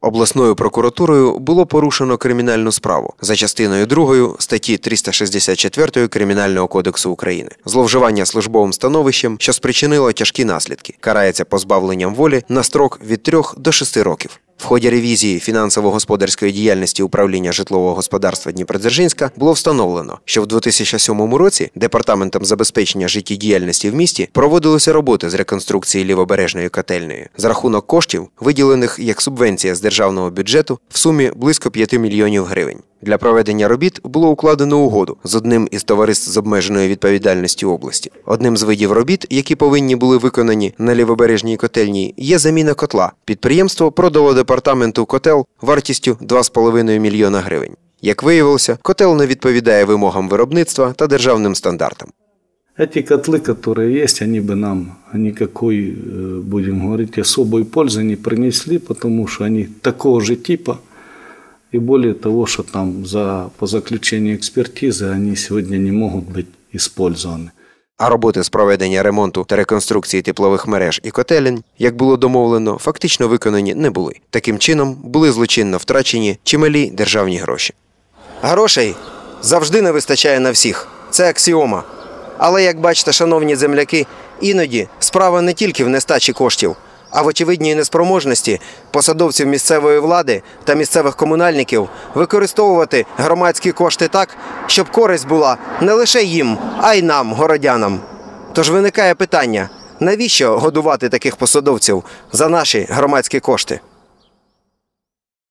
Обласною прокуратурою було порушено кримінальну справу за частиною 2 статті 364 Кримінального кодексу України. Зловживання службовим становищем, що спричинило тяжкі наслідки, карається позбавленням волі на строк від 3 до 6 років. В ході ревізії фінансово-господарської діяльності управління житлового господарства Дніпродзержинська було встановлено, що в 2007 році департаментом забезпечення життєдіяльності в місті проводилися роботи з реконструкції лівобережної котельної за рахунок коштів, виділених як субвенція з державного бюджету в сумі близько 5 мільйонів гривень. Для проведення робіт було укладено угоду з одним із товариств з обмеженою відповідальністю області. Одним з видів робіт, які повинні були виконані на лівобережній котельні, є заміна котла. Підприємство продало департаменту котел вартістю 2,5 мільйона гривень. Як виявилося, котел не відповідає вимогам виробництва та державним стандартам. Эти котлы, которые есть, они бы нам никакой, э, будем говорить, особой пользы не принесли, потому что они такого же типа. И более того, что там за, по заключению экспертизы они сегодня не могут быть использованы. А роботи з проведення ремонту та реконструкції теплових мереж і котелень, як було домовлено, фактично виконані не були. Таким чином були злочинно втрачені чималі державні гроші. Грошей завжди не вистачає на всіх. Це аксіома. Але як бачите, шановні земляки, іноді справа не тільки в нестачі коштів, а в очевидній неспроможності посадовців місцевої влади та місцевих комунальників використовувати громадські кошти так, щоб користь була не лише їм, а й нам, городянам. Тож виникає питання: навіщо годувати таких посадовців за наші громадські кошти?